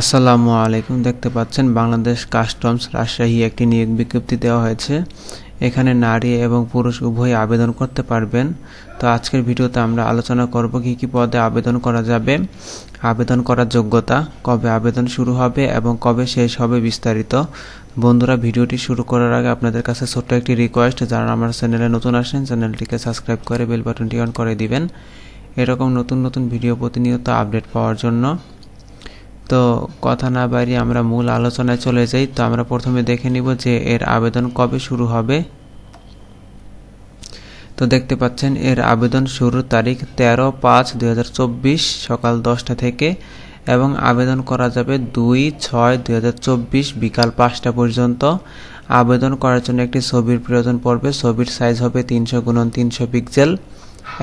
আসসালামু আলাইকুম। দেখতে পাচ্ছেন বাংলাদেশ কাস্টমস রাজশাহী একটি নিয়োগ বিজ্ঞপ্তি দেওয়া হয়েছে। এখানে নারী এবং পুরুষ উভয় আবেদন করতে পারবেন। তো আজকের ভিডিওতে আমরা আলোচনা করব কি কি পদে আবেদন করা যাবে, আবেদন করার যোগ্যতা, কবে আবেদন শুরু হবে এবং কবে শেষ হবে বিস্তারিত। বন্ধুরা, ভিডিওটি শুরু করার আগে আপনাদের কাছে ছোট্ট একটি রিকোয়েস্ট যারা আমার চ্যানেলে নতুন আসেন চ্যানেলটিকে সাবস্ক্রাইব করে বেল বাটনটি অন করে দিবেন। এরকম নতুন নতুন ভিডিও প্রতিনিয়ত আপডেট পাওয়ার জন্য তো কথা না বাড়িয়ে আমরা মূল আলোচনায় চলে যাই। তো আমরা প্রথমে দেখে নিব যে এর আবেদন কবে শুরু হবে। তো দেখতে পাচ্ছেন, এর আবেদন শুরুর তারিখ তেরো পাঁচ দুই সকাল দশটা থেকে এবং আবেদন করা যাবে দুই ছয় দুই বিকাল পাঁচটা পর্যন্ত। আবেদন করার জন্য একটি ছবির প্রয়োজন পড়বে। ছবির সাইজ হবে তিনশো গুণন তিনশো পিক্সেল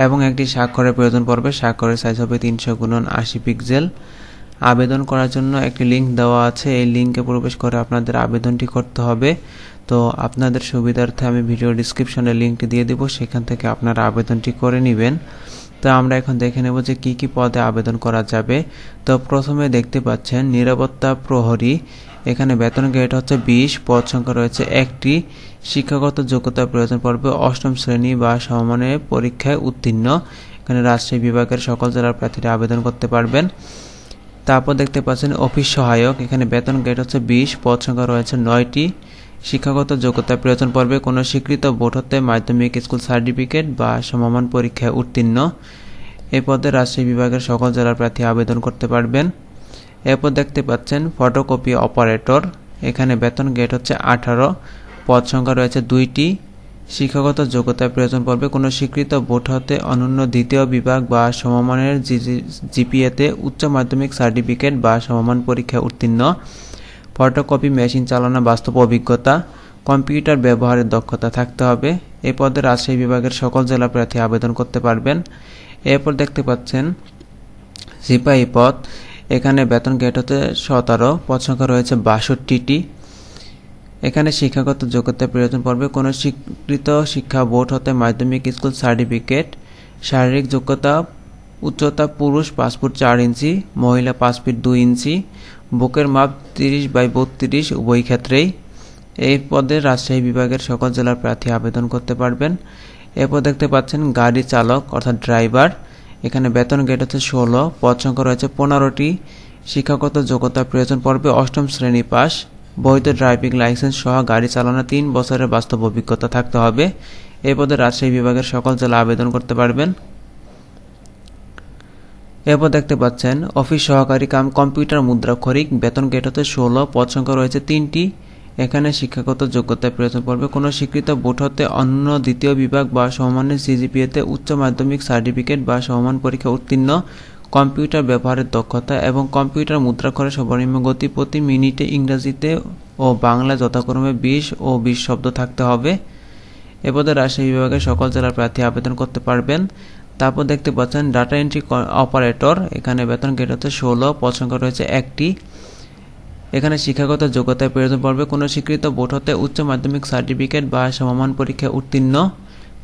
এবং একটি স্বাক্ষরের প্রয়োজন পড়বে। স্বাক্ষরের সাইজ হবে তিনশো গুণন আশি পিক্সেল আবেদন করার জন্য একটি লিঙ্ক দেওয়া আছে। এই লিঙ্কে প্রবেশ করে আপনাদের আবেদনটি করতে হবে। তো আপনাদের সুবিধার্থে আমি ভিডিও ডিসক্রিপশনে লিঙ্কটি দিয়ে দেবো। সেখান থেকে আপনারা আবেদনটি করে নেবেন। তো আমরা এখন দেখে নেব যে কি কি পদে আবেদন করা যাবে। তো প্রথমে দেখতে পাচ্ছেন, নিরাপত্তা প্রহরী। এখানে বেতন গ্রেড হচ্ছে বিশ, পদ সংখ্যা রয়েছে একটি। শিক্ষাগত যোগ্যতার প্রয়োজন পড়বে অষ্টম শ্রেণি বা সমমানের পরীক্ষায় উত্তীর্ণ। এখানে রাজশাহী বিভাগের সকল জেলার প্রার্থীরা আবেদন করতে পারবেন। তারপর দেখতে পাচ্ছেন অফিস সহায়ক। এখানে বেতন গ্রেড হচ্ছে বিশ, পদ সংখ্যা রয়েছে নয়টি। শিক্ষাগত যোগ্যতার প্রয়োজন পড়বে কোনো স্বীকৃত বোর্ড হতে মাধ্যমিক স্কুল সার্টিফিকেট বা সমমান পরীক্ষায় উত্তীর্ণ। এ পদে রাজশাহী বিভাগের সকল জেলার প্রার্থী আবেদন করতে পারবেন। এরপর দেখতে পাচ্ছেন ফটোকপি অপারেটর। এখানে বেতন গ্রেড হচ্ছে আঠারো, পদ সংখ্যা রয়েছে দুইটি। শিক্ষাগত যোগ্যতার প্রয়োজন পড়বে। কোনো স্বীকৃত বোর্ড হতে অনন্য দ্বিতীয় বিভাগ বা সমমানের জিপিএতে উচ্চ মাধ্যমিক সার্টিফিকেট বা সমমান পরীক্ষায় উত্তীর্ণ। ফটোকপি, মেশিন চালানো, বাস্তব অভিজ্ঞতা, কম্পিউটার ব্যবহারের দক্ষতা থাকতে হবে। এ পদে রাজশাহী বিভাগের সকল জেলা প্রার্থী আবেদন করতে পারবেন। এরপর দেখতে পাচ্ছেন, সিপাহী পদ। এখানে বেতন গেট হতে সতেরো, পদ সংখ্যা রয়েছে বাষট্টিটি। এখানে শিক্ষাগত যোগ্যতা প্রয়োজন পড়বে। কোনো স্বীকৃত শিক্ষা বোর্ড হতে মাধ্যমিক স্কুল সার্টিফিকেট, শারীরিক যোগ্যতা, উচ্চতা পুরুষ পাঁচ ফুট চার ইঞ্চি, মহিলা পাঁচ ফিট দুই ইঞ্চি, বুকের মাপ তিরিশ বাই বত্রিশ উভয় ক্ষেত্রেই। এই পদে রাজশাহী বিভাগের সকল জেলার প্রার্থী আবেদন করতে পারবেন। এরপর দেখতে পাচ্ছেন গাড়ি চালক অর্থাৎ ড্রাইভার। এখানে বেতন গেট হচ্ছে ষোলো, পদ সংখ্যা রয়েছে পনেরোটি। শিক্ষাগত যোগ্যতা প্রয়োজন পড়বে অষ্টম শ্রেণি পাস বৈধ ড্রাইভিং লাইসেন্স সহ গাড়ি চালানোর তিন বছরের বাস্তব অভিজ্ঞতা থাকতে হবে। এ পদে রাজশাহী বিভাগের সকল জেলা আবেদন করতে পারবেন। এরপর দেখতে পাচ্ছেন, অফিস সহকারী কাম কম্পিউটার মুদ্রাক্ষরিক বেতন গেট হতে ষোলো, পদ সংখ্যা রয়েছে তিনটি। এখানে শিক্ষাগত যোগ্যতার প্রয়োজন পড়বে। কোনো স্বীকৃত বোর্ড হতে অন্য দ্বিতীয় বিভাগ বা সমমানের সিজিপিএতে উচ্চ মাধ্যমিক সার্টিফিকেট বা সমমান পরীক্ষা উত্তীর্ণ। কম্পিউটার ব্যবহারের দক্ষতা এবং কম্পিউটার মুদ্রাক্ষরের সর্বনিম্ন গতি প্রতি মিনিটে ইংরেজিতে ও বাংলা যথাক্রমে বিশ ও বিশ শব্দ থাকতে হবে। এ পদে রাজশাহী বিভাগের সকল জেলার প্রার্থী আবেদন করতে পারবেন। তারপর দেখতে পাচ্ছেন, ডাটা এন্ট্রি অপারেটর, এখানে বেতন গেট হচ্ছে ষোলো সংখ্যা রয়েছে একটি। এখানে শিক্ষাগত যোগ্যতায় প্রয়োজন পড়বে। কোনো স্বীকৃত বোর্ড হতে উচ্চ মাধ্যমিক সার্টিফিকেট বা সমমান পরীক্ষায় উত্তীর্ণ।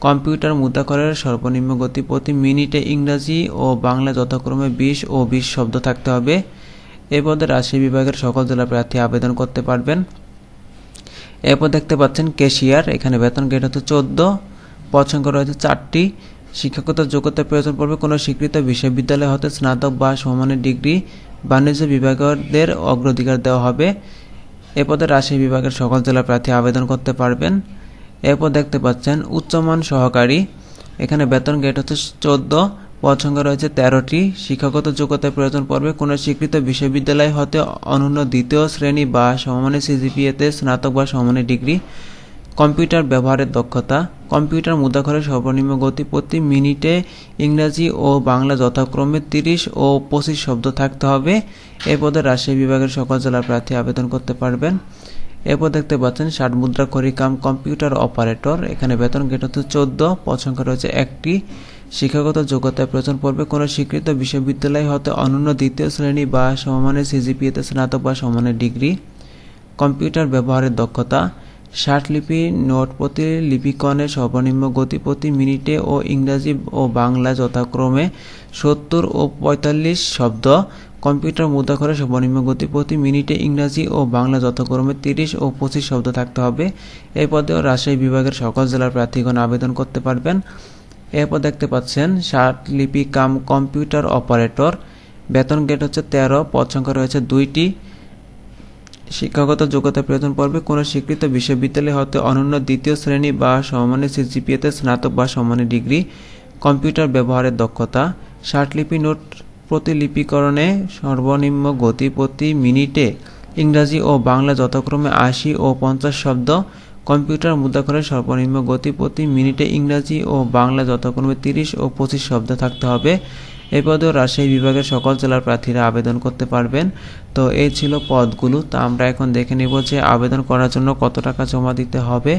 কম্পিউটার মুদ্রাকরের সর্বনিম্ন গতি প্রতি মিনিটে ইংরাজি ও বাংলা যথাক্রমে বিশ ও বিশ শব্দ থাকতে হবে। এ পদে রাজশাহী বিভাগের সকল জেলা প্রার্থী আবেদন করতে পারবেন। এরপর দেখতে পাচ্ছেন কেশিয়ার এখানে বেতন গেট হচ্ছে চোদ্দ, পদ সংখ্যা রয়েছে চারটি। শিক্ষাগত যোগ্যতা প্রয়োজন পড়বে কোনো স্বীকৃত বিশ্ববিদ্যালয় হতে স্নাতক বা সমানের ডিগ্রি। বাণিজ্য বিভাগদের অগ্রাধিকার দেওয়া হবে। এ পদে রাজশাহী বিভাগের সকল জেলা প্রার্থী আবেদন করতে পারবেন। এরপর দেখতে পাচ্ছেন উচ্চমান সহকারী। এখানে বেতন গেট হচ্ছে চোদ্দ, পদ সংখ্যা রয়েছে তেরোটি। শিক্ষাগত যোগ্যতার প্রয়োজন পড়বে। কোনো স্বীকৃত বিশ্ববিদ্যালয় হতে অনন্য দ্বিতীয় শ্রেণি বা সমমানের সিজিপিএতে স্নাতক বা সমমানের ডিগ্রি। কম্পিউটার ব্যবহারের দক্ষতা। কম্পিউটার মুদ্রাক্ষরের সর্বনিম্ন গতি প্রতি মিনিটে ইংরাজি ও বাংলা যথাক্রমে তিরিশ ও পঁচিশ শব্দ থাকতে হবে। এ পদে রাজশাহী বিভাগের সকল জেলার প্রার্থী আবেদন করতে পারবেন। এরপর দেখতে পাচ্ছেন, ষাট মুদ্রা করিকাম কম্পিউটার অপারেটর। এখানে বেতন গেট হচ্ছে চোদ্দ পদ সংখ্যা রয়েছে একটি। শিক্ষাগত যোগ্যতার প্রয়োজন পড়বে। কোনো স্বীকৃত বিশ্ববিদ্যালয় হতে অনন্য দ্বিতীয় শ্রেণি বা সমমানের সিজিপিএতে স্নাতক বা সমানের ডিগ্রি। কম্পিউটার ব্যবহারের দক্ষতা। ষাট লিপি নোট প্রতি লিপিকনের সর্বনিম্ন গতি প্রতি মিনিটে ও ইংরাজি ও বাংলা যথাক্রমে সত্তর ও পঁয়তাল্লিশ শব্দ। কম্পিউটার মুদ্রাক্ষরে সর্বনিম্ন গতি প্রতি মিনিটে ইংরাজি ও বাংলা যথাক্রমে তিরিশ ও পঁচিশ শব্দ থাকতে হবে। এই পদেও রাজশাহী বিভাগের সকল জেলার প্রার্থীগণ আবেদন করতে পারবেন। এরপর দেখতে পাচ্ছেন লিপি কাম কম্পিউটার অপারেটর। বেতন গেট হচ্ছে তেরো, পদ সংখ্যা রয়েছে দুইটি। শিক্ষাগত যোগ্যতা প্রয়োজন পড়বে কোনো স্বীকৃত বিশ্ববিদ্যালয় হতে অনন্য দ্বিতীয় শ্রেণি বা সমমানের সিজিপিএতে স্নাতক বা সমমানের ডিগ্রি। কম্পিউটার ব্যবহারের দক্ষতা। ষাটলিপি নোট প্রতিলিপিকরণে সর্বনিম্ন গতি প্রতি মিনিটে ইংরাজি ও বাংলা যথাক্রমে আশি ও পঞ্চাশ শব্দ, কম্পিউটার মুদ্রাক্ষরের সর্বনিম্ন গতি প্রতি মিনিটে ইংরাজি ও বাংলা যথাক্রমে তিরিশ ও পঁচিশ শব্দ থাকতে হবে। এই পদেও রাজশাহী বিভাগের সকল জেলার প্রার্থীরা আবেদন করতে পারবেন। তো এই ছিল পদগুলো। তা আমরা এখন দেখে নেব যে আবেদন করার জন্য কত টাকা জমা দিতে হবে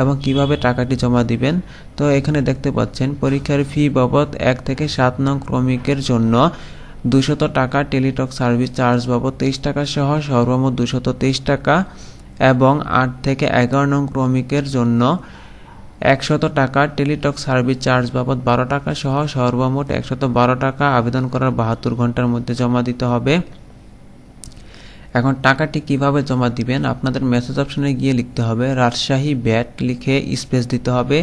এবং কীভাবে টাকাটি জমা দিবেন। তো এখানে দেখতে পাচ্ছেন, পরীক্ষার ফি বাবদ এক থেকে সাত নং ক্রমিকের জন্য দুশত টাকা, টেলিটক সার্ভিস চার্জ বাবদ তেইশ টাকা সহ সর্বমোট দুশত তেইশ টাকা এবং আট থেকে এগারো নং ক্রমিকের জন্য একশত টাকা টেলিটক সার্ভিস চার্জ বাবদ বারো টাকা সহ সর্বমোট একশত বারো টাকা আবেদন করার বাহাত্তর ঘণ্টার মধ্যে জমা দিতে হবে। এখন টাকাটি কীভাবে জমা দিবেন? আপনাদের মেসেজ অপশনে গিয়ে লিখতে হবে, রাজশাহী ব্যাট লিখে স্পেস দিতে হবে।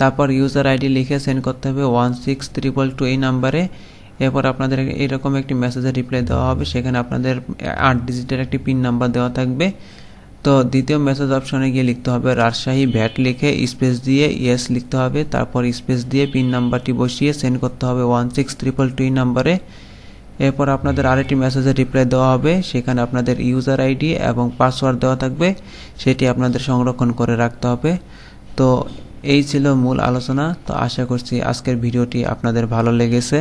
তারপর ইউজার আইডি লিখে সেন্ড করতে হবে ওয়ান সিক্স ত্রিপল টু এই নাম্বারে এরপর আপনাদের এরকম একটি মেসেজের রিপ্লাই দেওয়া হবে, সেখানে আপনাদের আট ডিজিটের একটি পিন নাম্বার দেওয়া থাকবে। তো দ্বিতীয় মেসেজ অপশনে গিয়ে লিখতে হবে, রাজশাহী ভ্যাট লিখে স্পেস দিয়ে ইয়েস লিখতে হবে, তারপর স্পেস দিয়ে পিন নাম্বারটি বসিয়ে সেন্ড করতে হবে ওয়ান সিক্স ট্রিপল টু নাম্বারে এরপর আপনাদের আরেকটি মেসেজের রিপ্লাই দেওয়া হবে, সেখানে আপনাদের ইউজার আইডি এবং পাসওয়ার্ড দেওয়া থাকবে, সেটি আপনাদের সংরক্ষণ করে রাখতে হবে। তো এই ছিল মূল আলোচনা, তো আশা করছি আজকের ভিডিওটি আপনাদের ভালো লেগেছে।